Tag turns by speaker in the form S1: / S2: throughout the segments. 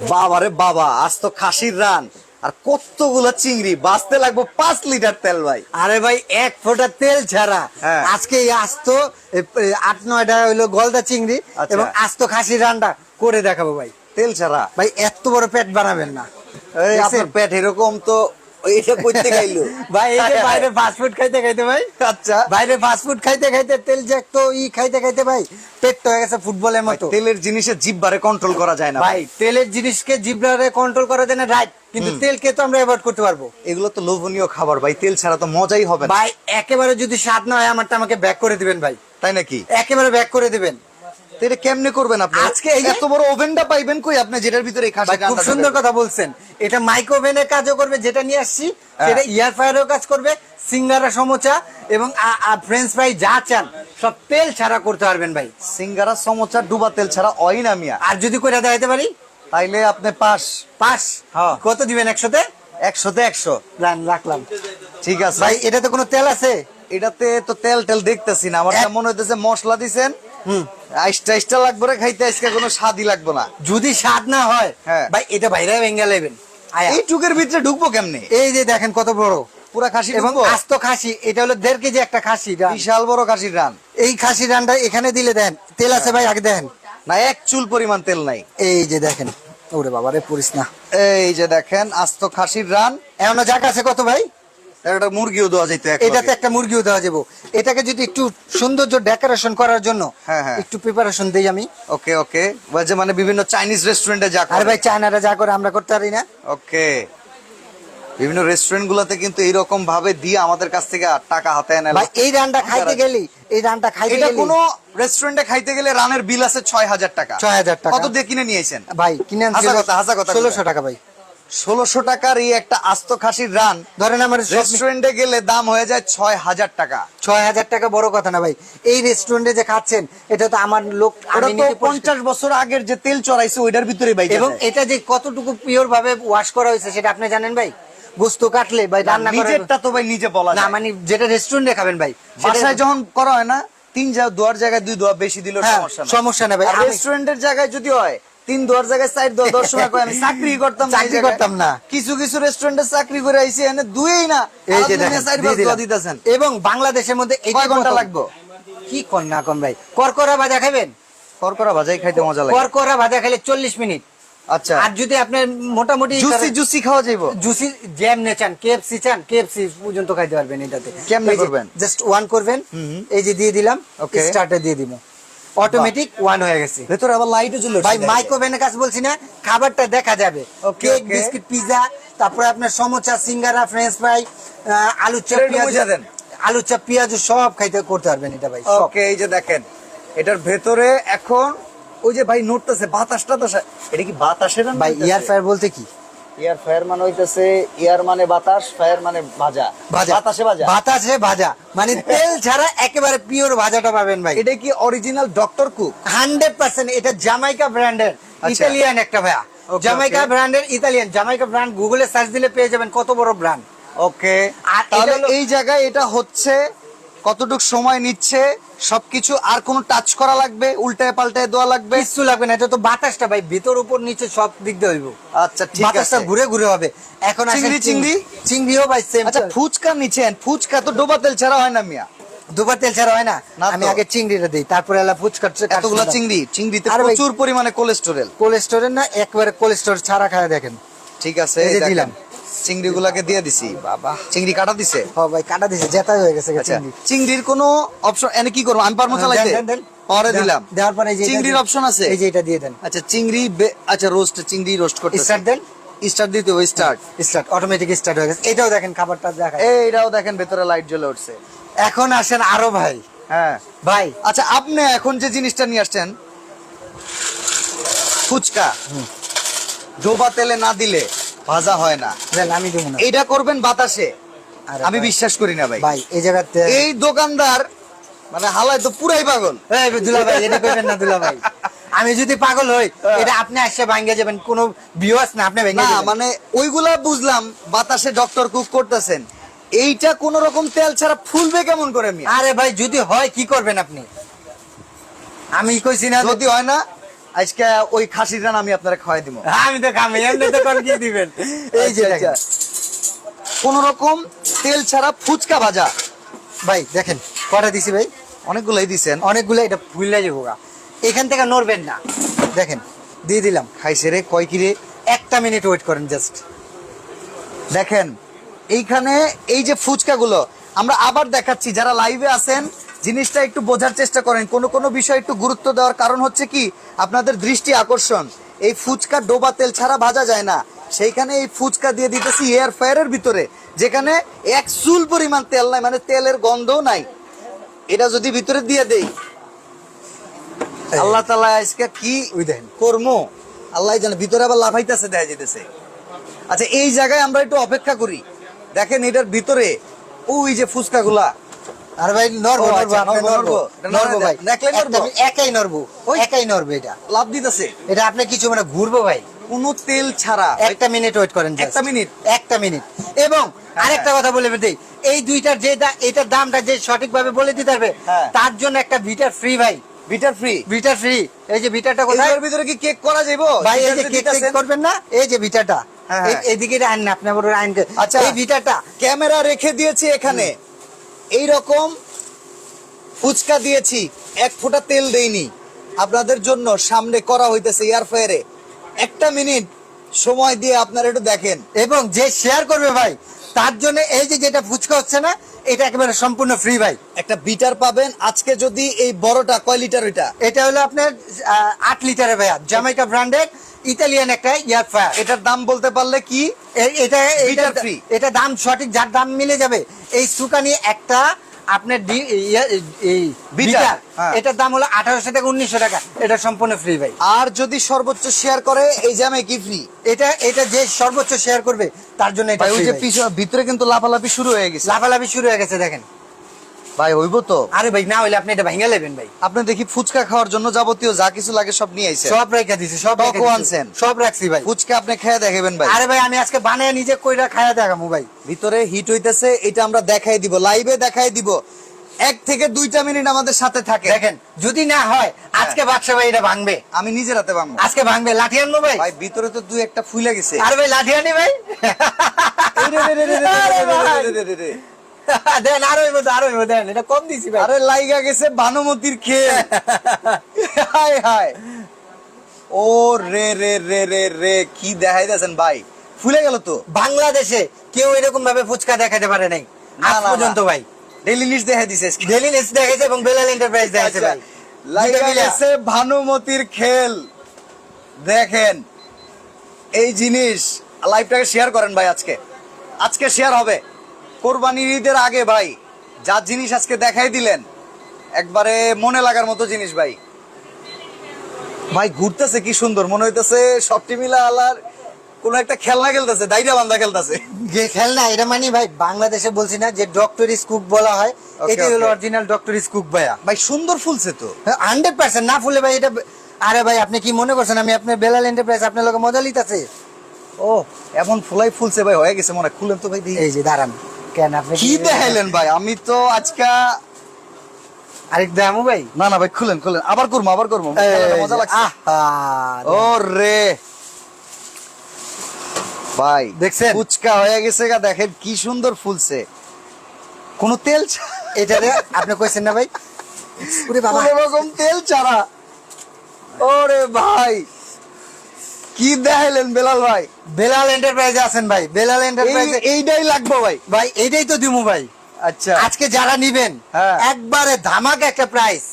S1: বাবারে বাবা আজ তো খাসির রান। আর কতগুলো চিংড়ি বাঁচতে লাগবো পাঁচ লিটার তেল ভাই।
S2: আরে ভাই এক ফোঁটা তেল ছাড়া।
S1: হ্যাঁ।
S2: আজকে এই আস্ত এ, এ, আট নয়টা হইল গলদা চিংড়ি
S1: এবং
S2: এবং আস্ত খাসির রানটা করে দেখাবো ভাই।
S1: তেল ছাড়া?
S2: ভাই এত বড় পেট বানাবেন না।
S1: আপনার পেট এরকম তো এটা করতে গাইলো
S2: ভাই এই যে বাইরে খাইতে খাইতে ভাই।
S1: আচ্ছা।
S2: বাইরে খাইতে খাইতে তেল যে তো ই খাইতে খাইতে ভাই পেট তো হয়ে গেছে ফুটবলের মতো।
S1: তেলের জিনিসে জিব্বারে কন্ট্রোল করা যায় না
S2: ভাই তেলের জিনিসকে জিব্রারে কন্ট্রোল করা যায় না রাইট কিন্তু তেলকে তো আমরা অ্যাভয়েড করতে পারব।
S1: এগুলো তো লোভনীয় খাবার ভাই তেল ছাড়া তো মজাই হবে না।
S2: ভাই একেবারে যদি স্বাদ না হয় আমারটা আমাকে ব্যাক করে দিবেন ভাই।
S1: তাই নাকি?
S2: একেবারে ব্যাক করে দিবেন।
S1: তো এটা কেমনে করবেন আপনি?
S2: আজকে
S1: এত বড় ওভেনটা পাইবেন কই আপনি যেটার ভিতরে
S2: খুব সুন্দর কথা বলছেন। এটা মাইক্রোওভেনের কাজও করবে যেটা নিয়ে আসছি
S1: হ্যাঁ।
S2: সেটা ইয়ার কাজ করবে সিঙ্গারা সমোচা এবং ফ্রেঞ্চ ফ্রাই যা চান সব তেল ছাড়া করতে পারবেন ভাই।
S1: সিঙ্গারা সমোচা ডুবা তেল ছাড়া অই না মিয়া।
S2: আর যদি করে দেখাইতে পারি?
S1: তাইলে আপনি পাস
S2: পাস
S1: হ্যাঁ।
S2: কত দিবেন একশোতে?
S1: একশোতে একশো।
S2: রাখলাম।
S1: ঠিক আছে।
S2: ভাই এটাতে কোনো তেল আছে?
S1: এটাতে তো তেল টেল দেখতেছি না। আমার মনে হইতেছে মশলা দিছেন আইসটা আইসটা লাগবে রে খাইতে আজকে কোনো স্বাদই লাগবে না।
S2: যদি স্বাদ না হয়
S1: হ্যাঁ।
S2: ভাই এটা বাইরে ভেঙ্গা লেবেন
S1: এই টুকের ভিতরে ঢুকবো কেমনে?
S2: এই যে দেখেন কত বড়।
S1: পুরা খাসি
S2: এবং আস্ত খাসি এটা হলো দেড় কেজি একটা খাসি
S1: বিশাল বড় খাসির রান।
S2: এই খাসি রানটা এখানে দিলে দেন তেল আছে ভাই আগে দেন।
S1: না এক চুল পরিমাণ তেল নাই।
S2: এই যে দেখেন ওরে বাবা রে পড়িস না।
S1: এই যে দেখেন আস্ত খাসির রান।
S2: এমন জায়গা আছে কত ভাই?
S1: একটা মুরগিও দেওয়া যেত
S2: এটাতে একটা মুরগিও দেওয়া যাব এটাকে যদি একটু সৌন্দর্য ডেকোরেশন করার জন্য
S1: হ্যাঁ, হ্যাঁ।
S2: একটু প্রিপারেশন দেই আমি।
S1: ওকে ওকে। যে মানে বিভিন্ন চাইনিজ রেস্টুরেন্টে যা
S2: আরে ভাই চায়নারা যা করে আমরা করতে পারি না।
S1: ওকে। বিভিন্ন রেস্টুরেন্ট গুলাতে কিন্তু এইরকম ভাবে দিয়ে আমাদের কাছ থেকে টাকা হাতে নেয়
S2: ভাই এই রানটা খাইতে গেলি এই রানটা খাইতে
S1: এটা
S2: গেলি।
S1: কোনো রেস্টুরেন্টে খাইতে গেলে রানের বিল আছে ছয় হাজার টাকা।
S2: 6,000 টাকা।
S1: কত দিয়ে কিনে নিয়েছেন
S2: ভাই কিনে
S1: কথা, হাসা কথা
S2: ষোলোশো? টাকা ভাই।
S1: ষোলোশো টাকার এই একটা আস্ত খাসির রান।
S2: ধরেন আমার
S1: রেস্টুরেন্টে গেলে দাম হয়ে যায় ছয় হাজার টাকা।
S2: ছয় হাজার টাকা বড় কথা না ভাই। এই রেস্টুরেন্টে যে খাচ্ছেন এটা তো আমার লোক
S1: পঞ্চাশ বছর আগের যে তেল চড়াইছে ওইটার ভিতরে বাইক
S2: এবং এটা যে কতটুকু পিওর ভাবে ওয়াশ করা হয়েছে সেটা আপনি জানেন ভাই? গোস্ত কাটলে ভাই রান্না
S1: নিজেরটা তো ভাই নিজে বলা
S2: না মানে যেটা রেস্টুরেন্টে খাবেন ভাই
S1: বাসায় যখন করা হয় না তিন দোয়ার জায়গায় দুই দোয়া বেশি দিলেও
S2: হ্যাঁ,
S1: সমস্যা নাই।
S2: সমস্যা নেই ভাই।
S1: রেস্টুরেন্টের জায়গায় যদি হয় তিন দোয়ার জায়গায় সাইড দোয়া দশ সময় আমি চাকরি করতাম
S2: চাকরি করতাম না।
S1: কিছু কিছু রেস্টুরেন্টে চাকরি করে আইছি এনে দুই না
S2: এই যে।
S1: দিতেছেন।
S2: এবং বাংলাদেশের মধ্যে এই
S1: ঘণ্টা লাগবে?
S2: কি কর না কন ভাই? করকরা ভাজা খাবেন
S1: করকরা ভাজাই খাইতে মজা লাগে।
S2: করকরা ভাজা খাইলে চল্লিশ মিনিট।
S1: আচ্ছা।
S2: আর যদি আপনি মোটামুটি
S1: জুসি জুসি খাওয়া যাইবো?
S2: জুসি জ্যাম নে চান কেএফসি চান কেএফসি পর্যন্ত খাইতে পারবেন এটাতে।
S1: কেমনে করবেন?
S2: জাস্ট ওয়ান করবেন। এই যে দিয়ে দিলাম
S1: Okay.
S2: স্টার্টে দিয়ে দিব। অটোমেটিক ওয়ান হয়ে গেছে।
S1: ভেতরে আবার লাইটও জ্বলে
S2: ভাই মাইক্রোওভেনের কাছে বলছি না খাবারটা দেখা যাবে। কেক বিস্কিট পিজা তারপরে আপনার সমোসা সিঙ্গারা ফ্রেঞ্চ ফ্রাই আলু চপ পেঁয়াজ। আলু চপ পেঁয়াজ সব খাইতে করতে পারবেন এটা ভাই
S1: ওকে এই যে দেখেন এটার ভেতরে এখন ওই যে ভাই নড়তেছে বাতাসটা তো এটা কি বাতাসের
S2: ভাই? ইয়ার ফায়ার বলতে কি?
S1: এয়ার ফায়ার মানে হইতেছে এয়ার মানে বাতাস ফায়ার মানে ভাজা।
S2: ভাজা।
S1: বাতাসে ভাজা।
S2: বাতাসে ভাজা। মানে তেল ছাড়া একেবারে পিওর ভাজাটা পাবেন ভাই।
S1: এটা কি original doctor cook
S2: hundred percent এটা জামাইকা ব্র্যান্ডের। ইতালিয়ান একটা ভাইয়া। জামাইকা ব্র্যান্ডের ইতালিয়ান জামাইকা ব্র্যান্ড গুগলে সার্চ দিলে পেয়ে যাবেন কত বড় ব্র্যান্ড
S1: ওকে
S2: আর
S1: তাহলে এই জায়গায় এটা হচ্ছে কতটুক সময় নিচ্ছে সবকিছু আর কোনো টাচ করা লাগবে উল্টায় পাল্টায় দেওয়া লাগবে?
S2: কিচ্ছু লাগবে না এটা তো বাতাসটা ভাই ভিতর উপর নিচে সব দিক দিয়ে হইব।
S1: আচ্ছা ঠিক আছে।
S2: বাতাসটা ঘুরে ঘুরে হবে। এখন
S1: চিংড়ি, চিংড়ি?
S2: চিংড়িও ভাই সেম
S1: আচ্ছা ফুচকা নিচ্ছেন ফুচকা তো ডোবা তেল ছাড়া হয় না মিয়া।
S2: দুবার তেল ছাড়া হয় না। আমি আগে চিংড়িটা দিই তারপরে এলা ফুচকা
S1: এতগুলো চিংড়ি চিংড়িতে প্রচুর পরিমাণে কোলেস্টেরল
S2: কোলেস্টোরের না একবারে কোলেস্টোর ছাড়া খায় দেখেন।
S1: ঠিক আছে
S2: দিলাম।
S1: চিংড়ি গুলাকে দিয়ে দিছি। বাবা। চিংড়ি কাটা দিছে?
S2: ভাই কাটা দিছে জেতাই হয়ে গেছে
S1: আচ্ছা
S2: চিংড়ি।
S1: চিংড়ির কোনো অপশন এনে কি করব? আমি পারব চালাইতে। পরে দিলাম।
S2: দেওয়ার পরে
S1: চিংড়ির অপশন আছে?
S2: এই যে এটা দিয়ে দেন।
S1: আচ্ছা চিংড়ি আচ্ছা রোস্ট চিংড়ি রোস্ট করতে
S2: Start দেন।
S1: স্টার্ট দিতে স্টার্ট
S2: স্টার্ট অটোমেটিক স্টার্ট হয়ে গেছে। এটাও দেখেন খাবারটা দেখায়
S1: এইটাও দেখেন ভেতরে লাইট জ্বলে উঠছে।
S2: এখন আসেন আরও ভাই।
S1: হ্যাঁ।
S2: ভাই।
S1: আচ্ছা আপনি এখন যে জিনিসটা নিয়ে আসছেন ফুচকা। ডোবা তেলে না দিলে ভাজা হয় না।
S2: আমি দেবো না।
S1: এইটা করবেন বাতাসে। আমি বিশ্বাস করি না ভাই।
S2: ভাই এই জায়গাতে
S1: এই দোকানদার মানে হালায় তো পুরাই পাগল।
S2: দুলা ভাই এটা কইবেন না দুলা ভাই। আমি যদি পাগল হই এটা আপনি আসে ভাঙ্গে যাবেন কোনো ভিউয়ার্স না আপনি ভেঙে
S1: না মানে ওইগুলা বুঝলাম বাতাসে ডক্টর কুক করতেছেন। এইটা কোন রকম তেল ছাড়া ফুলবে কেমন করে আমি
S2: আরে ভাই যদি হয় কি করবেন আপনি? আমি কইছি না
S1: যদি হয় না আজকে ওই খাসির রান আমি আপনারা খাওয়াই দিব।
S2: আমি তো খামি এমনি তো কোন কি দিবেন? এই যে
S1: আচ্ছা, কোন রকম তেল ছাড়া ফুচকা ভাজা।
S2: ভাই দেখেন কটা দিছি ভাই?
S1: অনেকগুলাই দিছেন।
S2: অনেকগুলো এটা ভুললে যাব। এখান থেকে নড়বেন না। দেখেন দিয়ে দিলাম।
S1: খাইছে রে কয় কিরে?
S2: একটা মিনিট ওয়েট করেন জাস্ট
S1: দেখেন এইখানে এই যে ফুচকাগুলো আমরা আবার দেখাচ্ছি যারা লাইভে আছেন জিনিসটা একটু বোঝার চেষ্টা করেন। কোন কোন বিষয় একটু গুরুত্ব দেওয়ার কারণ হচ্ছে কি আপনাদের দৃষ্টি আকর্ষণ। এই ফুচকা ডোবা তেল ছাড়া ভাজা যায় না। সেইখানে এই ফুচকা দিয়ে দিতেছি এয়ার ফায়ারের ভিতরে যেখানে এক চুল পরিমাণ তেল নাই মানে তেলের গন্ধও নাই। এটা যদি ভিতরে দিয়ে দেই আল্লাহ তালা আজকে কি কর্ম? আল্লাহ জানে ভিতরে আবার লাফাইতেছে দেখা যেতেছে আচ্ছা এই জায়গায় আমরা একটু অপেক্ষা করি। দেখেন এটার ভিতরে ওই যে ফুচকা গুলা
S2: আর ভাই নরবো নরবো
S1: নরবো,
S2: ভাই।
S1: নরবো?
S2: একাই নরবো একাই নরবো এটা।
S1: লাভ দিতেছে।
S2: এটা আপনি কিছু মানে ঘুরবো ভাই।
S1: কোনো তেল ছাড়া।
S2: একটা মিনিট ওয়েট করেন
S1: একটা মিনিট?
S2: একটা মিনিট। এবং আরেকটা কথা বলে দিই এই দুইটার যে এটার দামটা যে সঠিকভাবে বলে দিতে
S1: হ্যাঁ।
S2: তার জন্য একটা ভিটার ফ্রি ভাই।
S1: বিটার ফ্রি
S2: ভিটার ফ্রি এই যে ভিটারটা কোথায়?
S1: এটার ভিতরে কি কেক করা যাইবো?
S2: ভাই এই যে কেক করবেন না? এই যে ভিটারটা
S1: হ্যাঁ, হ্যাঁ।
S2: এইদিকে আইন না আপনি আবার আইন
S1: আচ্ছা।
S2: এই ভিটারটা
S1: ক্যামেরা রেখে দিয়েছি এখানে। এই রকম ফুচকা দিয়েছি, এক ফোঁটা তেল দেইনি। আপনাদের জন্য সামনে করা হইতেছে এয়ার ফায়ারে একটা মিনিট সময় দিয়ে আপনারা একটু দেখেন।
S2: এবং যে শেয়ার করবে ভাই, তার জন্য এই যে যেটা ফুচকা হচ্ছে না এটা একেবারে সম্পূর্ণ ফ্রি ভাই।
S1: একটা বিটার পাবেন। আজকে যদি এই বড়টা কয় লিটার ওইটা?
S2: এটা হলো আপনার আট লিটারের ভাইয়া জামাইকা ব্র্যান্ডের ইতালিয়ান একটা ইয়ার ফায়ার।
S1: এটার দাম বলতে পারলে কি?
S2: এটা। এটা দাম সঠিক যার দাম মিলে যাবে এই সুকানি একটা আপনার ইয়া-
S1: বিটার হ্যাঁ।
S2: এটার দাম হলো আঠারোশো থেকে উনিশশো টাকা। এটা সম্পূর্ণ ফ্রি ভাই।
S1: আর যদি সর্বোচ্চ শেয়ার করে এই জামে কি ফ্রি
S2: এটা এটা যে সর্বোচ্চ শেয়ার করবে তার জন্য এটা
S1: ওই যে। পিছনে ভিতরে কিন্তু লাফালাফি শুরু হয়ে গেছে।
S2: লাফালাফি শুরু হয়ে গেছে দেখেন।
S1: ভাই হইব তো
S2: আরে ভাই না হইলে আপনি এটা ভাঙা নেবেন ভাই
S1: আপনি দেখি ফুচকা খাওয়ার জন্য যাবতীয় যা কিছু লাগে সব নিয়ে আইছেন
S2: সব রেখে দিছি সব রেখে
S1: আনছেন?
S2: সব রাখছি ভাই
S1: ফুচকা আপনি খেয়ে দেখাবেন ভাই
S2: আরে ভাই আমি আজকে বানায় নিজে কইরা খায়া দেখামু ভাই
S1: ভিতরে হিট হইতেছে এটা আমরা দেখাই দিব লাইভে দেখাই দিব এক থেকে দুইটা মিনিট আমাদের সাথে থাকে
S2: দেখেন যদি না হয় আজকে বাদশা ভাই এটা ভাঙবে
S1: আমি নিজের হাতে ভাঙবো
S2: আজকে ভাঙবে লাঠি আনব ভাই
S1: ভাই ভিতরে তো দুই একটা ফুলে গেছে
S2: আরে ভাই লাঠি আনি ভাই দেন আরও আরও দেন এটা কম দিছি ভাই।
S1: আরে লাইগা গেছে ভানুমতির খেয়ে হায় হায়। ও রে রে রে রে রে কি দেখাই দিয়েছেন ভাই। ফুলে গেল তো?
S2: বাংলাদেশে কেউ এরকম ভাবে ফুচকা দেখাতে পারে নাই আজ। পর্যন্ত ভাই।
S1: ডেইলি লিস্ট দেখাই দিছে
S2: ডেলি নেক্সট দেখাইছে এবং বেলাল এন্টারপ্রাইজ দেখাইছে
S1: আচ্ছা,
S2: ভাই।
S1: লাইগা গেছে ভানুমতির খেল। দেখেন এই জিনিস লাইভটাকে শেয়ার করেন ভাই আজকে। আজকে শেয়ার হবে। কোরবানির ঈদের আগে ভাই যার জিনিস আজকে দেখাই দিলেন একবারে মনে লাগার মতো জিনিস ভাই। ভাই ঘুরতেছে কি সুন্দর মনে হইতেছে সবটি মিলা আলার কোন একটা খেলনা খেলতেছে দাইরা বান্ধা খেলতেছে।
S2: যে খেলনা এটা মানে ভাই বাংলাদেশে বলছি না যে ডক্টর স্কুক বলা হয় এটাই হলো অরিজিনাল ডক্টর স্কুক ভাইয়া।
S1: ভাই সুন্দর ফুলছে তো।
S2: হান্ড্রেড পার্সেন্ট না ফুলে ভাই এটা আরে ভাই আপনি কি মনে করছেন আমি আপনার বেলাল এন্টারপ্রাইজ আপনার লোক মজা লিতাছে
S1: ও এমন ফুলাই ফুলছে ভাই হয়ে গেছে মনে হয়। খুলেন তো ভাই
S2: এই যে দাঁড়ান। কেন আপনি
S1: কি দেখাইলেন ভাই? আমি তো আজকা
S2: আরেক দামু ভাই?
S1: না না ভাই খুলেন খুলেন। আবার করব আবার করব। মজা লাগছে। ও রে ভাই
S2: দেখছেন?
S1: ফুচকা হয়ে গেছে গা দেখেন কি সুন্দর ফুলছে। কোন তেল
S2: এটা রে আপনি কইছেন না ভাই? ওরে বাবা।
S1: কোন তেল ছাড়া ওরে ভাই। কি দেখাইলেন বেলাল ভাই?
S2: বেলাল এন্টারপ্রাইজে আছেন ভাই বেলাল এন্টারপ্রাইজে
S1: এইটাই লাগবে ভাই।
S2: ভাই এইটাই তো দিমু ভাই।
S1: আচ্ছা।
S2: আজকে যারা নিবেন
S1: হ্যাঁ।
S2: একবারে ধামাক একটা প্রাইস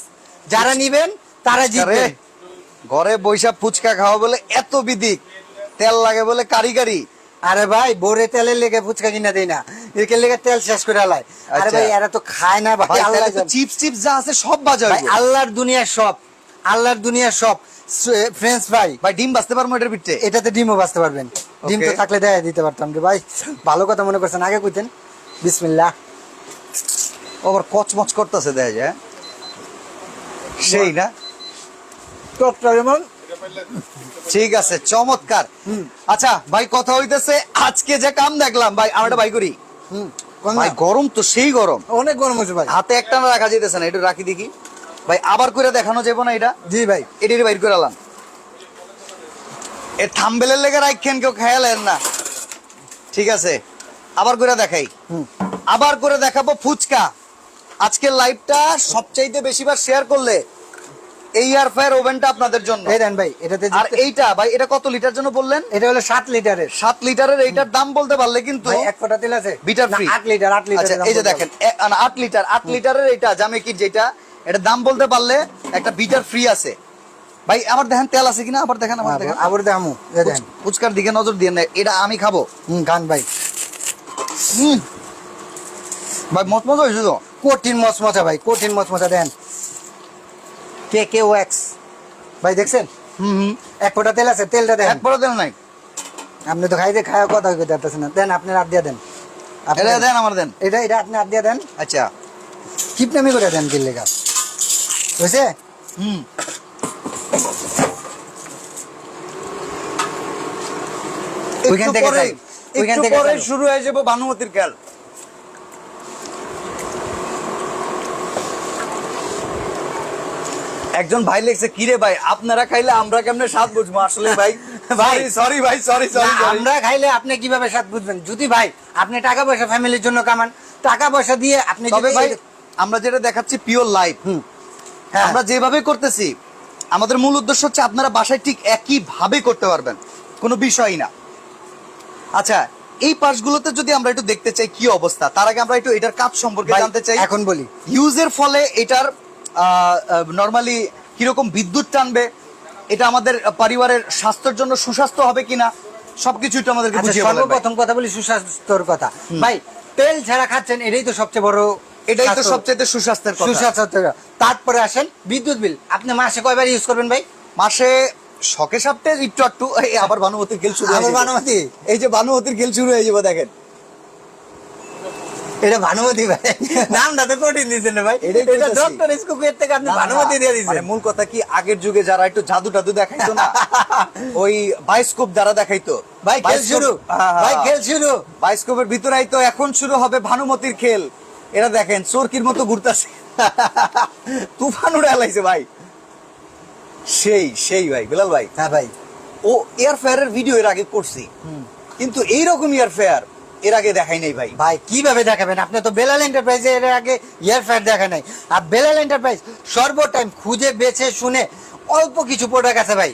S2: যারা নিবেন তারা
S1: আরে
S2: জিতবেন।
S1: ঘরে বৈশা ফুচকা খাওয়া বলে এত বিদিক তেল লাগে বলে কারিগরি।
S2: আরে ভাই বোরে তেলের লেগে ফুচকা কিনা দেই না। একে লেগে তেল শেষ করে আলায়। আরে
S1: আচ্ছা।
S2: ভাই এরা তো খায় না ভাই আল্লাহ
S1: চিপস চিপস যা আছে সব
S2: বাজার আল্লাহর দুনিয়ার সব আল্লাহর দুনিয়ার সব। French fry.
S1: ভাই ডিম বাঁচতে পারব এটার পিঠে
S2: এটাতে ডিমও বাঁচতে পারবেন। ডিম তো থাকলে দেয় দিতে পারতাম রে ভাই। ভালো কথা মনে করছেন। আগে কইতেন। বিসমিল্লাহ।
S1: আবার কচমচ করতেছে দেখা যায় সেই না?
S2: টপটা যেমন
S1: ঠিক আছে চমৎকার। আচ্ছা ভাই কথা হইতেছে আজকে যে কাম দেখলাম ভাই আমরা ভাই করি।
S2: হুম
S1: ভাই গরম তো সেই গরম।
S2: অনেক গরম হচ্ছে ভাই।
S1: হাতে একটা না রাখা যেতেছে না এটা রাখি দেখি। ভাই আবার করে দেখানো যাব না এটা?
S2: জি ভাই।
S1: এটারই বাইর করে আলাম। এ থাম্বেলের লেগে রাখেন কেউ খেয়ালেন না? ঠিক আছে আবার করে দেখাই। আবার করে দেখাবো ফুচকা। আজকের লাইভটা সবচাইতে বেশিবার শেয়ার করলে এই এয়ার ফায়ার ওভেনটা আপনাদের জন্য।
S2: এই দেন ভাই এটাতে
S1: আর এইটা ভাই এটা কত লিটার জন্য বললেন?
S2: এটা হলো সাত লিটারের
S1: সাত লিটারের এইটার দাম বলতে পারলে কিন্তু
S2: এক ফোঁটা তেল আছে।
S1: বিটার ফ্রি
S2: আট লিটার আট লিটার
S1: আচ্ছা এই যে দেখেন এ- না, আট লিটার আট লিটারের এটা জামে কি যেটা এটা দাম বলতে পারলে একটা বিটার ফ্রি আছে। ভাই আবার দেখেন তেল আছে কিনা? আবার দেখেন আবার দেখেন।
S2: আবার দামু দেখেন।
S1: ফুচকার দিকে নজর দিয়ে না এটা আমি খাব।
S2: হুম গান ভাই।
S1: হুম। ভাই মত মজা হয়েছে তো?
S2: কঠিন মচমচা ভাই কঠিন মচমচা দেন। কে কে ওয়াক্স ভাই দেখছেন?
S1: হুম হুম।
S2: এক ফোঁটা তেল আছে তেলটা দেন।
S1: একবারও দেন নাই।
S2: আপনি তো খাইতে খাওয়া কথা কইতে পারতেছেন না। দেন আপনি রাত দিয়ে দেন। আপনি
S1: এটা দেন আমার দেন।
S2: এটা এটা আপনি হাত দিয়ে দেন।
S1: আচ্ছা।
S2: কিপনামি করে দেন কিনলে গা বুঝছে
S1: হুম।
S2: ওইখান থেকে ওইখান থেকে
S1: পরে শুরু হয়ে যাব ভানুমতির খেল। একজন ভাই লিখছে কিরে ভাই আপনারা খাইলে আমরা কেমনে স্বাদ বুঝব? আসলে ভাই ভাই। সরি ভাই সরি সরি
S2: আমরা খাইলে আপনি কীভাবে স্বাদ বুঝবেন? যদি ভাই আপনি টাকা পয়সা ফ্যামিলির জন্য কামান টাকা পয়সা দিয়ে আপনি
S1: তবে ভাই আমরা যেটা দেখাচ্ছি পিওর লাইফ
S2: হুম।
S1: আমরা যেভাবে করতেছি আমাদের মূল উদ্দেশ্য হচ্ছে আপনারা বাসায় ঠিক একই ভাবে করতে পারবেন। কোনো বিষয়ই না। আচ্ছা এই পার্টসগুলোতে যদি আমরা একটু দেখতে চাই কি অবস্থা তার আগে আমরা একটু এটার কাজ সম্পর্কে জানতে চাই।
S2: এখন বলি।
S1: ইউজের ফলে এটার নর্মালি কীরকম বিদ্যুৎ টানবে এটা আমাদের পরিবারের স্বাস্থ্যের জন্য সুস্বাস্থ্য হবে কিনা সবকিছু একটু আমাদেরকে
S2: আচ্ছা
S1: বুঝিয়ে ভাই।
S2: সর্বপ্রথম কথা বলি সুস্বাস্থ্যর কথা। ভাই তেল ছাড়া খাচ্ছেন এটাই তো সবচেয়ে বড়
S1: এটাই তো সবচেয়ে সুস্বাস্থ্যের কথা।
S2: সুস্বাস্থ্য তারপরে আসেন বিদ্যুৎ বিল। আপনি মাসে কয়বার ইউজ করবেন ভাই?
S1: মাসে শখে সাপটে একটু একটু আবার ভানুমতির গেল শুরু
S2: আবার ভানুমতি?
S1: এই যে ভানুমতির গেল শুরু হয়ে যাবে দেখেন।
S2: এটা ভানুমতি ভাই। নামটা তো কঠিন দিয়েছেন ভাই। এটা ডক্টর স্কুপের থেকে আপনি ভানুমতি দিয়ে
S1: মানে
S2: দিয়েছেন
S1: মূল কথা কি আগের যুগে যারা একটু জাদু টাদু দেখাইতো না ওই বায়োস্কোপ যারা দেখাইতো।
S2: ভাই খেল শুরু।
S1: হ্যাঁ, হ্যাঁ,
S2: ভাই খেল শুরু।
S1: বায়োস্কোপের ভিতরেই তো এখন শুরু হবে ভানুমতির খেল। এরা দেখেন চোরকির মতো ঘুরতাছে। তুফান উড়ে এলাইছে ভাই। সেই সেই ভাই বিলাল ভাই
S2: হ্যাঁ ভাই।
S1: ও এয়ার ফেয়ারের ভিডিও এর আগে করছি। কিন্তু এইরকম এয়ার ফেয়ার এর আগে দেখাই নাই ভাই।
S2: ভাই কীভাবে দেখাবেন? আপনি তো বেলাল এন্টারপ্রাইজে এর আগে ইয়ার ফেয়ার দেখা নাই। আর বেলাল এন্টারপ্রাইজ সর্ব টাইম খুঁজে বেছে শুনে অল্প কিছু প্রোডাক্ট আছে ভাই।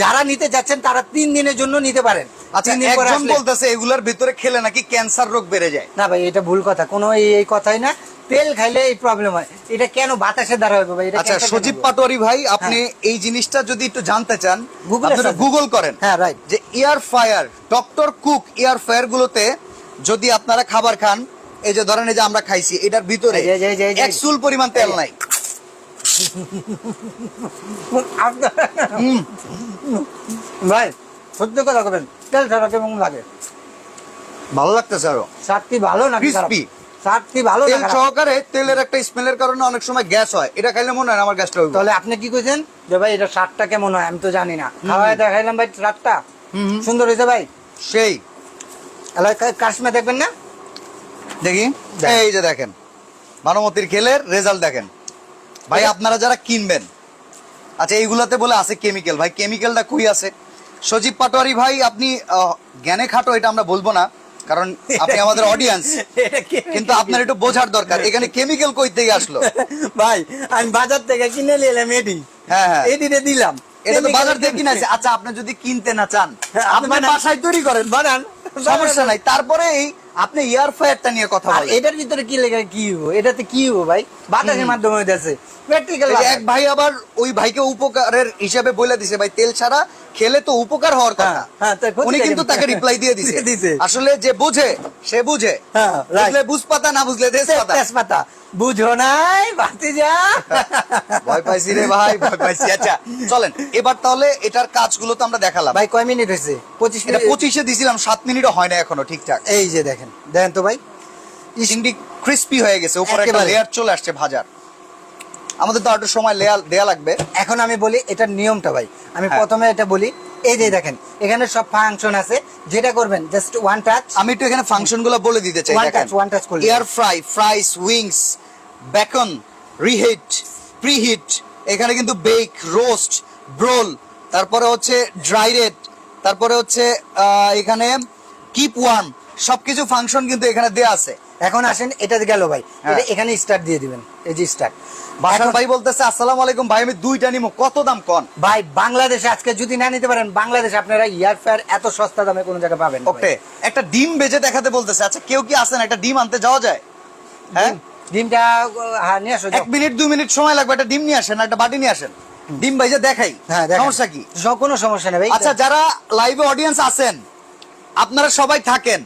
S2: যারা নিতে যাচ্ছেন তারা তিন দিনের জন্য নিতে পারেন।
S1: আচ্ছা একজন বলতেছে এগুলার ভিতরে খেলে নাকি ক্যান্সার রোগ বেড়ে যায়।
S2: না ভাই এটা ভুল কথা। কোনো এই কথাই না। তেল খাইলে এই প্রবলেম হয়। এটা কেন বাতাসের দ্বারা হবে ভাই?
S1: আচ্ছা সজীব পাটোয়ারি ভাই আপনি এই জিনিসটা যদি একটু জানতে চান আপনারা গুগল করেন।
S2: হ্যাঁ, right.
S1: যে air fryer doctor cook air fryer গুলোতে যদি আপনারা খাবার খান এই যে ধরেন এই যে আমরা খাইছি এটার ভিতরে এক চুল পরিমাণ তেল নাই।
S2: ভাই সত্যি কথা বলবেন তেল ছাড়া কেমন লাগে?
S1: ভালো লাগতেছে আরও।
S2: সাতটি ভালো খারাপ?
S1: Crispy।
S2: সাতটি ভালো
S1: তেল সহকারে তেলের একটা স্মেলের কারণে অনেক সময় গ্যাস হয়। এটা খাইলে মনে হয় না আমার গ্যাসটা
S2: তাহলে আপনি কি কইছেন? যে ভাই এটা সাতটা কেমন হয় আমি তো জানি না। খাওয়ায় দেখাইলাম ভাই সাতটা। সুন্দর হয়েছে ভাই?
S1: সেই।
S2: কাশ্মীর দেখবেন না?
S1: দেখি। এই যে দেখেন বানুমতির খেলের রেজাল্ট দেখেন। ভাই আপনারা যারা কিনবেন আচ্ছা এইগুলাতে বলে আছে কেমিক্যাল ভাই কেমিক্যালটা কই আছে? সজীব পাটোয়ারি ভাই আপনি জ্ঞানে খাটো এটা আমরা বলব না কারণ আপনি আমাদের অডিয়েন্স কিন্তু আপনার একটু বোঝার দরকার এখানে কেমিক্যাল কই থেকে আসলো?
S2: ভাই আমি বাজার থেকে কিনে নিয়ে এলাম এডি।
S1: হ্যাঁ, হ্যাঁ।
S2: এডিতে দিলাম।
S1: এটা তো বাজার থেকে কিনা আছে আচ্ছা আপনি যদি কিনতে না চান
S2: হ্যাঁ, আপনি
S1: বাসায় তৈরি করেন
S2: বানান।
S1: সমস্যা নাই। তারপরে এই আপনি এয়ার ফায়ারটা নিয়ে কথা বলেন।
S2: এটার ভিতরে কি লেগে কি হব এটাতে কি হব ভাই? বাতাসের মাধ্যমে হইতেছে। প্র্যাকটিক্যাল
S1: এই এক ভাই আবার ওই ভাইকে উপকারের হিসাবে বলে দিছে ভাই তেল ছাড়া খেলে তো উপকার হওয়ার কথা।
S2: হ্যাঁ, হ্যাঁ,
S1: উনি কিন্তু তাকে রিপ্লাই দিয়ে দিছে। আসলে যে বুঝে সে বুঝে।
S2: হ্যাঁ,
S1: বুঝলে বুঝ পাতা না বুঝলে দেশ পাতা
S2: তেজপাতা। বুঝো নাই বাতি যা
S1: ভয় পাইছি রে ভাই ভয় পাইছি। আচ্ছা চলেন। এবার তাহলে এটার কাজগুলো তো আমরা দেখালাম।
S2: ভাই কয় মিনিট হয়েছে? পঁচিশ মিনিট
S1: পঁচিশে দিছিলাম সাত মিনিটও হয় না এখনও ঠিকঠাক।
S2: এই যে দেখেন। দেখেন। দেখেন তো ভাই
S1: চিংড়ি ক্রিস্পি হয়ে গেছে উপরে একটা লেয়ার চলে আসছে ভাজার। আমাদের তো একটু সময় লেয়ার দেয়া লাগবে।
S2: এখন আমি বলি এটার নিয়মটা ভাই। আমি
S1: হ্যাঁ।
S2: প্রথমে এটা বলি এই যে দেখেন এখানে সব ফাংশন আছে। যেটা করবেন জাস্ট ওয়ান টাচ
S1: আমি একটু এখানে ফাংশনগুলো বলে দিতে চাই
S2: One touch, one touch করলে।
S1: Air fry fries wings bacon reheat preheat এখানে কিন্তু বেক রোস্ট ব্রোল তারপরে হচ্ছে ড্রাই রেড তারপরে হচ্ছে এখানে কিপ ওয়ান সবকিছু ফাংশন কিন্তু এখানে দেওয়া আছে।
S2: এখন আসেন এটা গেল ভাই।
S1: হ্যাঁ।
S2: এটা এখানে স্টার্ট দিয়ে দিবেন এই যে স্টার্ট
S1: বাসার ভাই বলতেছে আসসালামু আলাইকুম ভাই আমি দুইটা নিমো কত দাম কন?
S2: ভাই বাংলাদেশে আজকে যদি না নিতে পারেন বাংলাদেশে আপনারা ইয়ার ফেয়ার এত সস্তা দামে কোনো জায়গায় পাবেন
S1: ওকে একটা ডিম বেজে দেখাতে বলতেছে আচ্ছা কেউ কি আসেন একটা ডিম আনতে যাওয়া যায়? হ্যাঁ?
S2: ডিমটা হ্যাঁ নিয়ে আসো
S1: এক মিনিট দুই মিনিট সময় লাগবে একটা ডিম নিয়ে আসেন একটা বাটি নিয়ে আসেন। ডিম ভাইজে দেখাই
S2: হ্যাঁ।
S1: সমস্যা কি?
S2: কোনো সমস্যা নেই
S1: আচ্ছা যারা লাইভে অডিয়েন্স আছেন আপনারা সবাই থাকেন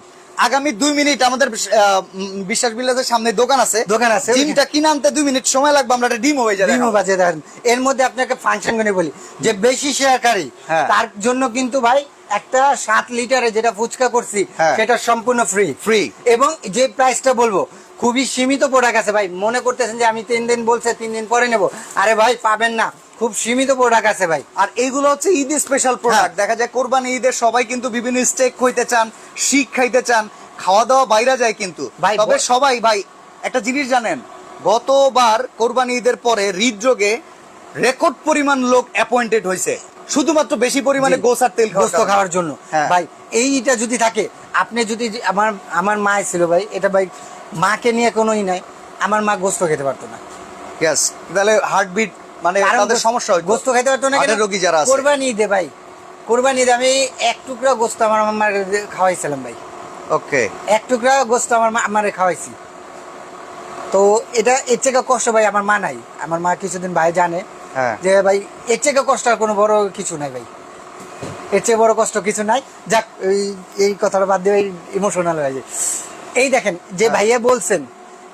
S1: আগামী দুই মিনিট আমাদের বিশ্বাস বিলাসের সামনে দোকান আছে।
S2: দোকান আছে।
S1: ডিমটা কিনে আনতে দুই মিনিট সময় লাগবে আমরা একটা ডিম হয়ে যাবে
S2: ডিমও বাজে দেখেন। এর মধ্যে আপনাকে ফাংশন করে বলি যে বেশি শেয়ারকারী
S1: হ্যাঁ।
S2: তার জন্য কিন্তু ভাই একটা সাত লিটারে যেটা ফুচকা করছি
S1: হ্যাঁ।
S2: সেটা সম্পূর্ণ ফ্রি
S1: ফ্রি
S2: এবং যে প্রাইসটা বলব খুবই সীমিত প্রোডাক্ট আছে ভাই। মনে করতেছেন যে আমি তিন দিন বলছে তিন দিন পরে নেব। আরে ভাই পাবেন না। খুব সীমিত প্রোডাক্ট আছে ভাই।
S1: আর এইগুলো হচ্ছে ঈদ স্পেশাল প্রোডাক্ট দেখা যায় কোরবানি ঈদের সবাই কিন্তু বিভিন্ন স্টেক হইতে চান শিখ খাইতে চান খাওয়া দাওয়া বাইরে যায় কিন্তু। তবে সবাই ভাই একটা জিনিস জানেন গতবার কোরবানি ঈদের পরে হৃদরোগে রেকর্ড পরিমাণ লোক অ্যাপয়েন্টেড হয়েছে। শুধুমাত্র বেশি পরিমাণে। গোস আর তেল
S2: গোস্ত খাওয়ার জন্য।
S1: হ্যাঁ।
S2: ভাই এইটা যদি থাকে আপনি যদি আমার আমার মা ছিল ভাই এটা ভাই মাকে নিয়ে কোনোই নাই আমার মা গোস্ত খেতে পারতো না।
S1: ইয়াস তাহলে হার্টবিট মানে তাদের সমস্যা হয়।
S2: গোস্ত পারতো না কেন?
S1: রোগী যারা আছে।
S2: কোরবানি ঈদে ভাই। কোরবানি ঈদে আমি এক টুকরা গোস্ত আমার মামার খাওয়াইছিলাম ভাই।
S1: ওকে।
S2: এক টুকরা গোস্ত আমার আমারে খাওয়াইছি। তো এটা এর থেকে কষ্ট ভাই আমার মা নাই। আমার মা কিছুদিন ভাই জানে
S1: হ্যাঁ।
S2: যে ভাই এর থেকে কষ্ট আর কোনো বড় কিছু নাই ভাই। এর চেয়ে বড় কষ্ট কিছু নাই। যাক এই এই কথাটা বাদ দিয়ে ইমোশনাল হয়ে যায়। এই দেখেন যে
S1: হ্যাঁ।
S2: ভাইয়া বলছেন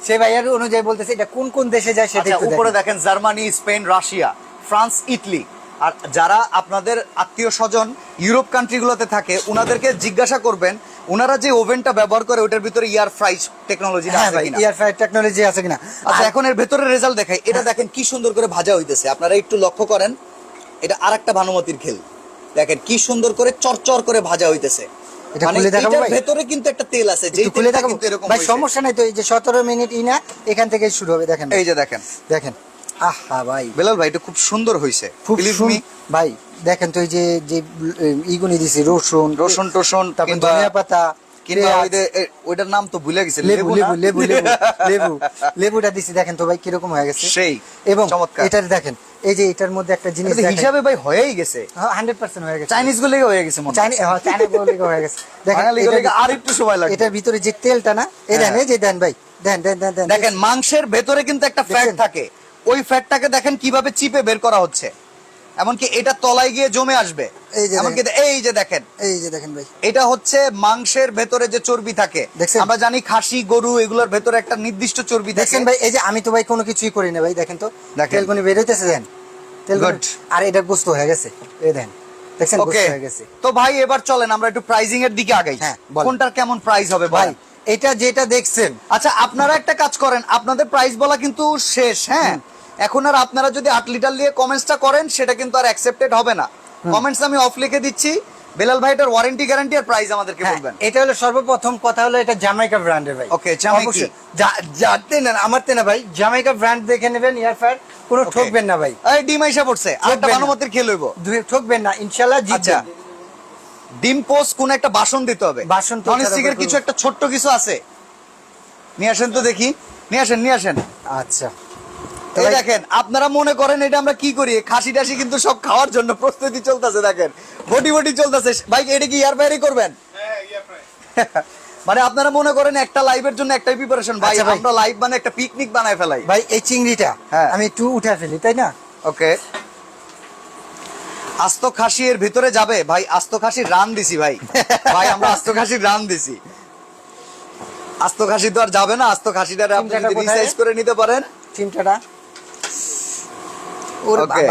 S2: সে ভাইয়ার অনুযায়ী বলতেছে এটা কোন কোন দেশে যায় সেটা
S1: আচ্ছা উপরে
S2: দেখেন।
S1: Germany Spain Russia France Italy. আর যারা আপনাদের আত্মীয় স্বজন ইউরোপ কান্ট্রিগুলোতে থাকে ওনাদেরকে জিজ্ঞাসা করবেন ওনারা যে ওভেনটা ব্যবহার করে ওটার ভিতরে ইয়ার ফ্রাইজ টেকনোলজি
S2: হ্যাঁ
S1: আছে
S2: ভাই
S1: কিনা?
S2: ইয়ার ফ্রাই টেকনোলজি আছে কিনা?
S1: আচ্ছা এখন এর ভেতরে রেজাল্ট দেখাই। এটা দেখেন কি সুন্দর করে ভাজা হইতেছে। আপনারা একটু লক্ষ্য করেন এটা আরেকটা ভানুমতির খেল। দেখেন কি সুন্দর করে চরচর করে ভাজা হইতেছে।
S2: এটা
S1: মানে
S2: খুলে দেখাবো ভাই?
S1: ভেতরে কিন্তু একটা তেল আছে যেই
S2: খুলে দেখাবো? ভাই সমস্যা নাই তো এই যে সতেরো মিনিট ই এখান থেকে শুরু হবে দেখেন
S1: এই যে দেখেন।
S2: দেখেন। আহা ভাই।
S1: বেলাল ভাই এটা খুব সুন্দর হইছে।
S2: খুব
S1: Believe
S2: সুন-
S1: me,
S2: ভাই দেখেন তো এই যে যে ইগুনি দিছি রসুন
S1: রসুন টসুন
S2: তারপর ধনিয়া পাতা
S1: ওইটার নাম তো ভুলে গেছি
S2: লেবু লেবু লেবু লেবু লেবু লেবুটা দিছি দেখেন তো ভাই কীরকম হয়ে গেছে।
S1: সেই
S2: এবং এটার দেখেন এই যে এটার মধ্যে একটা জিনিস
S1: হিসাবে ভাই হয়েই গেছে।
S2: হান্ড্রেড পার্সেন্ট হয়ে গেছে।
S1: চাইনিজগুলো হয়ে গেছে মনে হয়।
S2: হ্যাঁ, হয়ে গেছে। দেখেন
S1: আর একটু সময় লাগে
S2: এটার ভিতরে যে তেলটা না এই দেন
S1: হ্যাঁ।
S2: এই যে দেন ভাই দেন দেন দেন দেন।
S1: দেখেন মাংসের ভেতরে কিন্তু একটা ফ্যাট থাকে। ওই ফ্যাটটাকে দেখেন কীভাবে চিপে বের করা হচ্ছে। এমনকি এটা তলায় গিয়ে জমে আসবে।
S2: এই যে
S1: এমনকি এই যে দেখেন।
S2: এই যে দেখেন ভাই।
S1: এটা হচ্ছে মাংসের ভেতরে যে চর্বি থাকে? আমরা জানি খাসি গরু এগুলোর ভেতরে একটা নির্দিষ্ট চর্বি থাকে।
S2: দেখছেন ভাই এই যে আমি তো ভাই কোনো কিছুই করি না ভাই দেখেন তো।
S1: দেখেন।
S2: তেলগুনি বের হইতেছে দেন তেলগুনি. আর এটা গোস্ত হয়ে গেছে। এই দেন দেখছেন গোস্ত হয়ে গেছে।
S1: তো ভাই এবার চলেন আমরা একটু প্রাইজিং এর দিকে আগাই।
S2: হ্যাঁ,
S1: কোনটার কেমন প্রাইস হবে
S2: ভাই এটা যেটা দেখছেন।
S1: আচ্ছা আপনারা একটা কাজ করেন। আপনাদের প্রাইস বলা কিন্তু শেষ হ্যাঁ? এখন আর আপনারা যদি আট লিটার নিয়ে কমেন্টসটা করেন সেটা কিন্তু আর অ্যাকসেপ্টেড হবে না। কমেন্টস আমি অফ লিখে দিচ্ছি। বেলাল ভাই এটার ওয়ারেন্টি গ্যারান্টি আর প্রাইস আমাদেরকে
S2: হ্যাঁ,
S1: বলবেন।
S2: এটা হলো সর্বপ্রথম কথা হলো এটা জামাইকা ব্র্যান্ডের ভাই।
S1: Okay, জামাইকি।
S2: যাতে না আমার তে না ভাই জামাইকা ব্র্যান্ড দেখে নেবেন ইয়ার ফায়ার কোনো ঠকবেন না ভাই।
S1: এই ডিম আইসা পড়ছে। আর একটা
S2: ঠকবেন না।
S1: বানুমতির খেল হইব।
S2: দুই ঠকবেন না ইনশাল্লাহ
S1: আচ্ছা।
S2: জিতবেন
S1: ডিম পোস্ট কোন একটা বাসন দিতে হবে।
S2: বাসন তো
S1: নন
S2: ছাড়া
S1: স্টিকের
S2: করে
S1: কিছু একটা ছোট্ট কিছু আছে। নিয়ে আসেন তো দেখি। নিয়ে আসেন নিয়ে আসেন।
S2: আচ্ছা।
S1: দেখেন আপনারা মনে করেন এটা আমরা কি করি? খাসি টাসি কিন্তু সব খাওয়ার জন্য প্রস্তুতি চলতেছে দেখেন। বটি বটি চলতেছে। ভাই এটা কি বাইরে করবেন? মানে আপনারা মনে করেন একটা লাইভের জন্য একটাই প্রিপারেশন ভাই
S2: আচ্ছা
S1: আমরা লাইভ মানে একটা পিকনিক বানায় ফেলাই।
S2: ভাই এই চিংড়িটা
S1: হ্যাঁ।
S2: আমি একটু উঠে ফেলি তাই না?
S1: ওকে আস্ত খাসি এর ভিতরে যাবে। ভাই আস্ত খাসির রান দিছি ভাই। ভাই আমরা আস্ত খাসির রান দিছি। আস্ত খাসি তো আর যাবে না। আস্ত খাসিটা আপনি যদি রিসাইজ করে নিতে পারেন।
S2: চিমটাটা? ওরে
S1: Okay.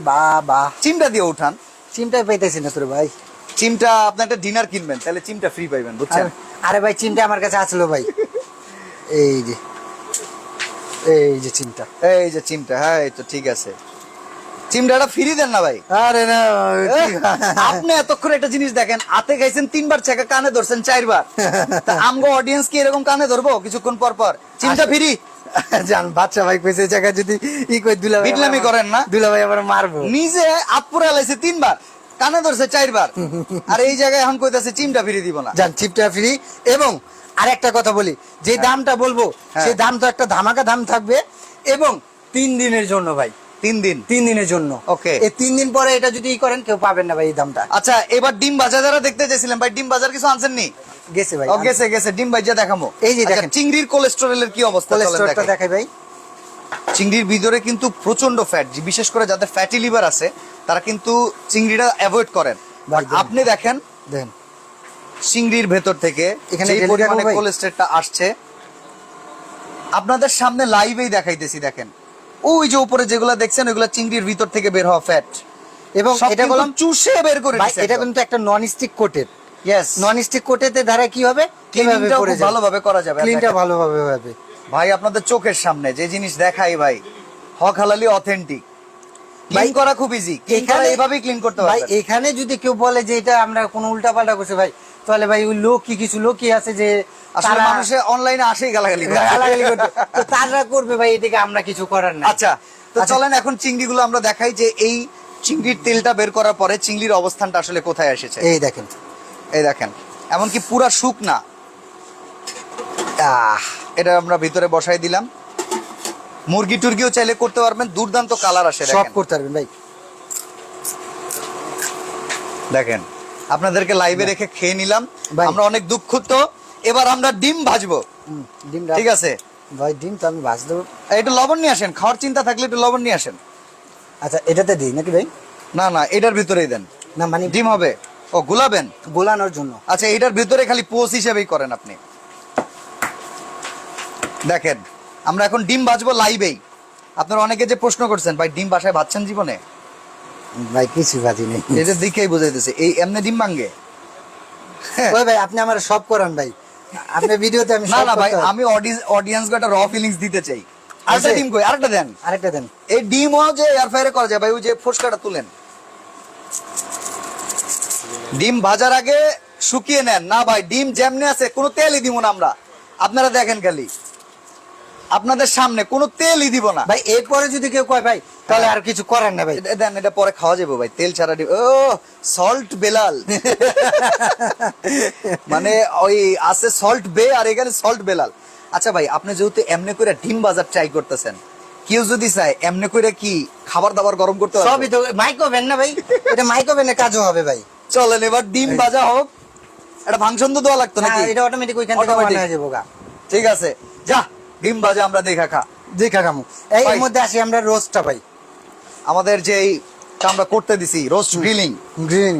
S2: বাবা।
S1: চিমটা দিয়ে উঠান।
S2: চিমটা না তোর ভাই।
S1: চিমটা আপনি একটা ডিনার কিনবেন তাহলে চিমটা ফ্রি পাইবেন বুঝছেন?
S2: আরে- ভাই চিমটা আমার কাছে আসলো ভাই। এই যে এই যে চিমটা।
S1: এই যে চিমটা হ্যাঁ এই তো ঠিক আছে। চিমটাটা ফ্রি দেন না ভাই।
S2: আরে না
S1: আপনি এতক্ষণ একটা জিনিস দেখেন হাতে খাইছেন তিনবার ছেঁকা কানে ধরছেন চারবার। তা আমগো অডিয়েন্স কি এরকম কানে ধরবো? কিছুক্ষণ পর পর। চিমটা ফ্রি
S2: জান বাচ্চা ভাই কইছে জায়গা যদি ই কই দুলা ভাই
S1: বিটলামি করেন না?
S2: দুলা ভাই আবার মারবো।
S1: নিজে আপুরা লাইছে তিনবার কানে ধরছে চারবার। আর এই জায়গায় এখন কইতাছে চিমটা ফিরে দিব না।
S2: যান চিপটা ফ্রি। এবং আর একটা কথা বলি যে দামটা বলব
S1: হ্যাঁ।
S2: সেই দাম তো একটা ধামাকা দাম থাকবে এবং তিন দিনের জন্য ভাই।
S1: তিন দিন?
S2: তিন দিনের জন্য।
S1: Okay.
S2: এই তিন দিন পরে এটা যদি করেন কেউ পাবেন না ভাই এই দামটা।
S1: আচ্ছা এবার ডিম বাজার যারা দেখতে চাইছিলেন ভাই ডিম বাজার কিছু আনছেন নি
S2: গেছে ভাই
S1: গেছে গেছে ডিম ভাইজা দেখামো
S2: এই যে
S1: আচ্ছা,
S2: দেখেন।
S1: চিংড়ির কোলেস্টেরলের কি অবস্থা? চলেন দেখাই।
S2: ভাই।
S1: চিংড়ির ভিতরে কিন্তু প্রচণ্ড ফ্যাট বিশেষ করে যাদের ফ্যাটি লিভার আছে তারা কিন্তু চিংড়িটা অ্যাভয়েড করেন। আপনি দেখেন
S2: দেন।
S1: চিংড়ির ভেতর থেকে
S2: এখানে
S1: পরিমাণে
S2: রাখব
S1: আসছে আপনাদের সামনে লাইভেই দেখাইতেছি দেখেন। ওই যে উপরে যেগুলো দেখছেন ওইগুলো চিংড়ির ভিতর থেকে বের হওয়া ফ্যাট
S2: এবং এটা বললাম
S1: চুষে বের করে
S2: ভাই এটা কিন্তু একটা নন স্টিক কোটের
S1: ইয়েস
S2: নন স্টিক কোটেতে দ্বারা কি হবে? কীভাবে পড়ে
S1: ভালোভাবে করা যাবে
S2: ক্লিনটা ভালোভাবে হবে।
S1: ভাই আপনাদের চোখের সামনে যে জিনিস দেখাই ভাই হক হালালি অথেন্টিক ক্লিন করা খুব ইজি
S2: এখানে-
S1: এইভাবেই ক্লিন করতে
S2: ভাই এখানে যদি কেউ বলে যে এটা আমরা কোনো উল্টা পাল্টা করছে ভাই তাহলে ভাই ওই লোক কি কিছু লোকই আছে যে
S1: আসলে মানুষে অনলাইনে আসেই গালাগালি
S2: গালাগালি করতে। তো তারা করবে ভাই এদিকে আমরা কিছু করার নাই।
S1: আচ্ছা তো
S2: আচ্ছা।
S1: চলেন এখন চিংড়িগুলো আমরা দেখাই যে এই চিংড়ির তেলটা বের করার পরে চিংড়ির অবস্থানটা আসলে কোথায় এসেছে।
S2: এই দেখেন।
S1: এই দেখেন এমনকি পুরা শুক না এটা আমরা ভিতরে বসাই দিলাম। মুরগি টুরগিও চাইলে করতে পারবেন দুর্দান্ত কালার আসে
S2: সব করতে পারবেন ভাই।
S1: দেখেন আপনাদেরকে লাইভে রেখে খেয়ে নিলাম।
S2: ভাই।
S1: আমরা অনেক দুঃখিত। এবার আমরা ডিম ভাজবো।
S2: ডিম
S1: ঠিক আছে?
S2: ভাই ডিম তো আমি ভাজ দেবো।
S1: একটু লবণ নিয়ে আসেন খাওয়ার চিন্তা থাকলে একটু লবণ নিয়ে আসেন।
S2: আচ্ছা এটাতে দিই নাকি ভাই?
S1: না না এটার ভিতরেই দেন।
S2: না মানে
S1: ডিম হবে। ও গুলাবেন?
S2: গোলানোর জন্য।
S1: আচ্ছা এটার ভিতরে খালি পোস হিসেবেই করেন আপনি। দেখেন আমরা এখন ডিম ভাজবো লাইভেই। আপনারা অনেকে যে প্রশ্ন করছেন ভাই ডিম বাসায় ভাজছেন জীবনে?
S2: ভাই কিছু ভাজি নেই।
S1: এদের দিকেই বুঝাইতেছে এই এমনি ডিম ভাঙ্গে
S2: ভাই আপনি আমার সব করান ভাই। আপনার ভিডিওতে আমি
S1: না না ভাই আমি অডিয়েন্স একটা র ফিলিংস দিতে চাই। আরেকটা ডিম কই? আরেকটা দেন।
S2: আরেকটা দেন।
S1: এই ডিমও যে এয়ার ফ্রায়ারে করা যায় ভাই ওই যে ফুসকাটা তুলেন। ডিম ভাজার আগে শুকিয়ে নেন। না ভাই ডিম যেমনি আছে কোনো তেলই দিব না আমরা। আপনারা দেখেন খালি। আপনাদের সামনে কোনো তেলই দিব না।
S2: ভাই এরপরে যদি কেউ কয় ভাই তাহলে আর কিছু করার না ভাই।
S1: দেন এটা পরে খাওয়া যাবে ভাই। তেল ছাড়া ডিম ও সল্ট বেলাল। মানে ওই আছে সল্ট বে আর এখানে সল্ট বেলাল। আচ্ছা ভাই আপনি যেহেতু এমনি করে ডিম বাজার ট্রাই করতেছেন কেউ যদি চায় এমনি করে কি খাবার দাবার গরম করতে পারবে?
S2: সবই তো মাইক্রোভেন না ভাই। এটা মাইক্রোভেনের কাজও হবে ভাই।
S1: চলেন এবার ডিম ভাজা হোক। একটা ফাংশন তো দেওয়া লাগতো
S2: না
S1: নাকি?
S2: এটা অটোমেটিক ওইখান থেকে। বানানো যাব
S1: ঠিক আছে। যা ডিম ভাজা আমরা দেখা খা
S2: দেখা কামু এই মধ্যে আসি আমরা রোস্টটা ভাই।
S1: আমাদের যে এই আমরা করতে দিছি রোস্ট গ্রিলিং
S2: গ্রিন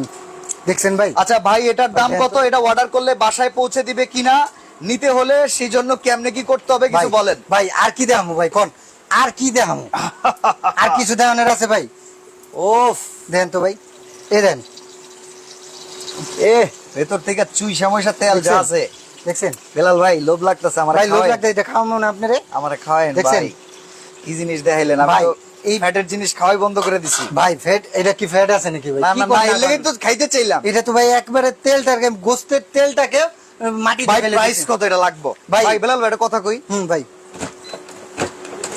S2: দেখছেন ভাই?
S1: আচ্ছা ভাই এটার দাম কত? এটা অর্ডার করলে বাসায় পৌঁছে দিবে কিনা? নিতে হলে সেই জন্য কেমনে কি করতে হবে কিছু বলেন।
S2: ভাই আর কি দেখামু ভাই? কোন? আর কি দেখামু? আর কিছু দেখানোর আছে ভাই?
S1: ওফ।
S2: দেন তো ভাই। এ দেন।
S1: এ ভেতর থেকে চুই সমস্যা তেল যা আছে।
S2: দেখছেন?
S1: বেলাল ভাই লোভ লাগতেছে আমার
S2: ভাই লোভ লাগতেছে এটা খাওয়াবো না আপনারে?
S1: আমারে খাওয়ায়েন
S2: দেখছেন?
S1: কি জিনিস দেখাইলেন? আমি
S2: ভাই,
S1: এই ফ্যাটের জিনিস খাওয়াই বন্ধ করে দিছি।
S2: ভাই ফ্যাট এটা কি ফ্যাট আছে নাকি ভাই?
S1: না না এর
S2: আপনারা?
S1: তো খাইতে চাইলাম।
S2: এটা তো ভাই একবারে তেলটাকে গোস্তের তেলটাকে মাটি
S1: ভাই প্রাইস কত এটা লাগবো?
S2: ভাই-
S1: ভাই বেলাল ভাই এটা কথা কই।
S2: হুম ভাই।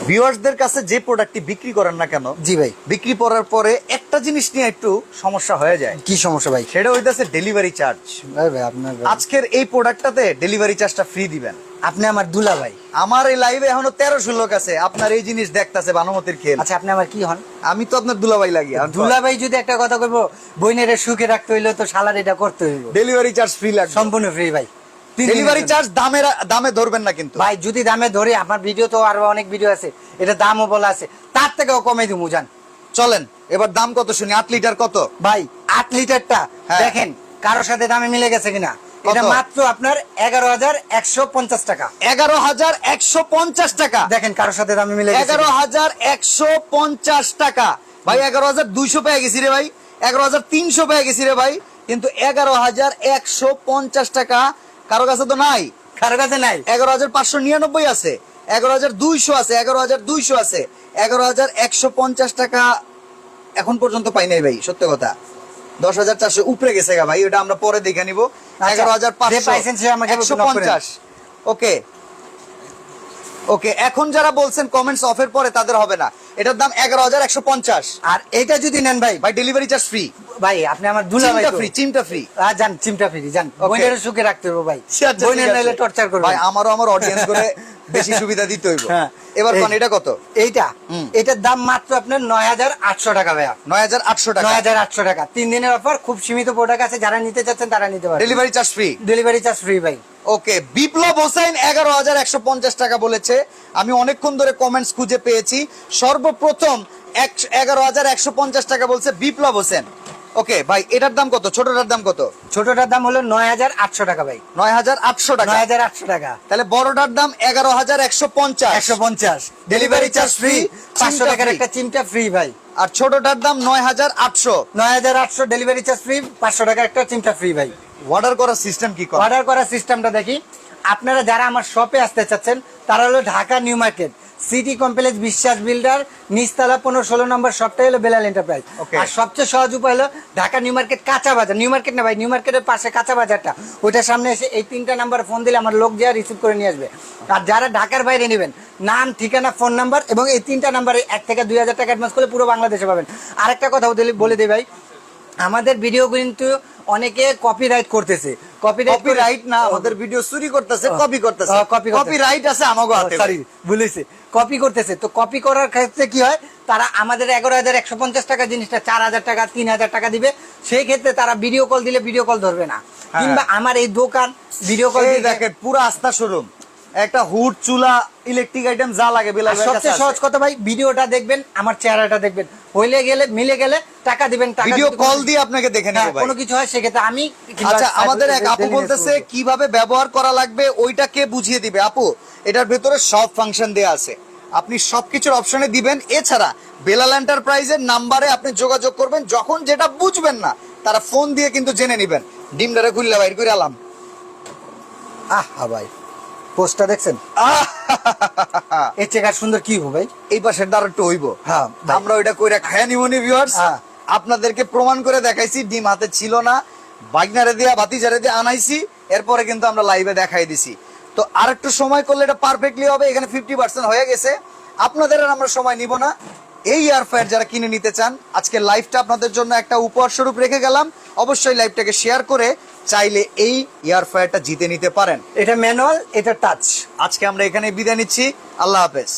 S1: ভিউয়ার্সদের কাছে যে প্রোডাক্টটি বিক্রি করেন না কেন
S2: জি ভাই।
S1: বিক্রি করার পরে একটা জিনিস নিয়ে একটু সমস্যা হয়ে যায়।
S2: কি সমস্যা ভাই?
S1: সেটা হইতাছে ডেলিভারি চার্জ
S2: ভাই ভাই আপনার।
S1: আজকের এই প্রোডাক্টটাতে ডেলিভারি চার্জটা ফ্রি দিবেন।
S2: আপনি আমার দুলা ভাই।
S1: আমার এই লাইভে এখনও তেরোশো লোক আছে। আপনার এই জিনিস দেখতাছে বানুমতির খেল।
S2: আচ্ছা আপনি আমার কি হন?
S1: আমি তো আপনার দুলাভাই লাগি
S2: দুলা ভাই যদি একটা কথা কইবো বইনের সুখে রাখতে হইলে তো সালার এটা করতে হইব।
S1: ডেলিভারি চার্জ ফ্রি লাগবে।
S2: সম্পূর্ণ ফ্রি ভাই।
S1: ডেলিভারি চার্জ দামে দামে ধরবেন না কিন্তু।
S2: ভাই যদি দামে ধরে আমার ভিডিও তো আরও অনেক ভিডিও আছে। এটা দামও বলা আছে। তার থেকেও কমে দিব জান।
S1: চলেন এবার দাম কত শুনি? আট লিটার কত?
S2: ভাই আট লিটারটা
S1: হ্যাঁ।
S2: দেখেন কারোর সাথে দামে মিলে গেছে কিনা। এটা মাত্র আপনার এগারো হাজার একশো পঞ্চাশ টাকা।
S1: এগারো হাজার একশো পঞ্চাশ টাকা।
S2: দেখেন কারোর সাথে দামে মিলে গেছে
S1: এগারো। হাজার একশো পঞ্চাশ টাকা। ভাই এগারো হাজার দুইশো পেয়ে গেছি রে ভাই। এগারো হাজার তিনশো পেয়ে গেছি রে ভাই। কিন্তু এগারো হাজার একশো পঞ্চাশ টাকা কারও কাছে তো নাই?
S2: কারও কাছে নাই।
S1: এগারো হাজার পাঁচশো নিরানব্বই আছে এগারো হাজার দুইশো আছে এগারো হাজার দুইশো আছে এগারো হাজার একশো পঞ্চাশ টাকা এখন পর্যন্ত পাই নাই ভাই সত্য কথা। দশ হাজার চারশো উপরে গেছে গা ভাই ওটা আমরা পরে দেখে নিবো।
S2: আচ্ছা,
S1: এগারো হাজার পাঁচশো একশো পঞ্চাশ। ওকে ওকে এখন যারা বলছেন কমেন্টস অফের পরে তাদের হবে না। এটার দাম এগারো হাজার একশো পঞ্চাশ।
S2: আর এটা যদি নেন ভাই
S1: ভাই ডেলিভারি চার্জ ফ্রি
S2: ভাই আপনি আমার দুলা ভাই
S1: ফ্রি চিমটা ফ্রি
S2: আর জান চিমটা ফ্রি
S1: জান
S2: বইনের সুখে রাখতে হবে ভাই। বইনের নাইলে টর্চার করবে
S1: ভাই আমারও আমার অডিয়েন্স করে বেশি সুবিধা দিতে হইব।
S2: হ্যাঁ।
S1: এবার কোন এটা কত?
S2: এইটা। এটার দাম মাত্র আপনার নয় হাজার আটশো টাকা ভাইয়া।
S1: নয় হাজার আটশো টাকা।
S2: নয় হাজার আটশো টাকা। তিন দিনের অফার খুব সীমিত প্রোডাক্ট আছে। যারা নিতে চাচ্ছেন তারা নিতে পারেন
S1: delivery charge free
S2: delivery charge free ভাই।
S1: ওকে বিপ্লব হোসেন এগারো হাজার একশো পঞ্চাশ টাকা বলেছে। আমি অনেকক্ষণ ধরে কমেন্টস খুঁজে পেয়েছি। সর্বপ্রথম এগারো হাজার একশো পঞ্চাশ টাকা বলছে বিপ্লব হোসেন। ওকে ভাই এটার দাম কত? ছোটটার দাম কত?
S2: ছোটটার দাম হলো নয় হাজার আটশো টাকা ভাই।
S1: নয় হাজার আটশো টাকা?
S2: নয় হাজার আটশো টাকা।
S1: তাহলে বড়টার দাম এগারো হাজার একশো পঞ্চাশ।
S2: একশো পঞ্চাশ।
S1: Delivery charge free,
S2: পাঁচশো টাকার একটা চিমটা ফ্রি ভাই।
S1: আর ছোটটার দাম নয় হাজার আটশো।
S2: নয় হাজার আটশো ডেলিভারি চার্জ ফ্রি পাঁচশো টাকার একটা চিমটা ফ্রি ভাই।
S1: অর্ডার করার সিস্টেম কি
S2: অর্ডার করার সিস্টেমটা দেখি। আপনারা যারা আমার শপে আসতে চাচ্ছেন তারা হলো Dhaka new market. City complex Biswas builder নিচতলা পনেরো ষোলো নম্বর শপটা হলো বেলাল এন্টারপ্রাইজ আর সবচেয়ে সহজ উপায় হলো ঢাকা নিউ মার্কেট কাঁচা বাজার। নিউ মার্কেট না ভাই নিউ মার্কেটের পাশে কাঁচা বাজারটা। ওইটার সামনে এসে এই তিনটা নাম্বার ফোন দিলে আমার লোক যা রিসিভ করে নিয়ে আসবে। আর যারা ঢাকার বাইরে নেবেন নাম ঠিকানা ফোন নাম্বার এবং এই তিনটা নাম্বারে এক থেকে দুই হাজার টাকা অ্যাডভান্স করলে পুরো বাংলাদেশে পাবেন। আরেকটা কথা বলে- দিই ভাই আমাদের ভিডিও কিন্তু অনেকে কপিরাইট করতেছে। কপিরাইট
S1: কপিরাইট না আমাদের ভিডিও চুরি করতেছে কপি করতেছে।
S2: কপি।
S1: কপিরাইট আছে আমাগো হাতে
S2: সরি ভুলেছে কপি করতেছে। তো কপি করার ক্ষেত্রে কি হয়? তারা আমাদের এগারো হাজার একশো পঞ্চাশ টাকা জিনিসটা চার হাজার টাকা তিন হাজার টাকা দিবে। সেই ক্ষেত্রে তারা ভিডিও কল দিলে ভিডিও কল ধরবে না।
S1: হ্যাঁ।
S2: কিংবা আমার এই দোকান ভিডিও কল
S1: দেখেন পুরো আস্থা শোরুম একটা হুড চুলা ইলেকট্রিক আইটেম যা লাগে
S2: সবচেয়ে সহজ কথা ভাই ভিডিওটা দেখবেন আমার চেহারাটা দেখবেন। হইলে গেলে মিলে গেলে টাকা দিবেন টাকা
S1: ভিডিও কল দিয়ে আপনাকে দেখে
S2: হ্যাঁ,
S1: নেব ভাই।
S2: কোনো কিছু হয় সেক্ষেত্রে আমি
S1: আচ্ছা আমাদের এক আপু বলতেছে কীভাবে ব্যবহার করা লাগবে ওইটা কে বুঝিয়ে দিবে? আপু এটার ভেতরে সব ফাংশন দেয়া আছে। আপনি সবকিছুর অপশনে দিবেন। এছাড়া বেলাল এন্টারপ্রাইজের নাম্বারে আপনি যোগাযোগ করবেন। যখন যেটা বুঝবেন না তারা ফোন দিয়ে কিন্তু জেনে নেবেন। ডিমডারে খুললে বাইর করে আলাম।
S2: আহ ভাই পোস্টটা দেখছেন? এর চেকার সুন্দর কি হব ভাই?
S1: এই পাশের দ্বার একটু হইব।
S2: হ্যাঁ,
S1: আমরা ওইটা কইরা খায়া নিবনি ভিউয়ার্স
S2: হ্যাঁ।
S1: আপনাদেরকে প্রমাণ করে দেখাইছি ডিম হাতে ছিল না। বাইকনারে দিয়া ভাতিজারে দিয়ে আনাইছি। এরপরে কিন্তু আমরা লাইভে দেখাই দিছি। তো আর একটু সময় করলে এটা পারফেক্টলি হবে এখানে ফিফটি পার্সেন্ট হয়ে গেছে। আপনাদের আর আমরা সময় নিব না। এই এয়ার ফায়ার যারা কিনে নিতে চান আজকে লাইফটা আপনাদের জন্য একটা উপহার স্বরূপ রেখে গেলাম। অবশ্যই লাইফটাকে শেয়ার করে চাইলে এই এয়ার ফায়ারটা জিতে নিতে পারেন।
S2: এটা ম্যানুয়াল এটা টাচ
S1: আজকে আমরা এখানে বিদায় নিচ্ছি। আল্লাহ হাফেজ।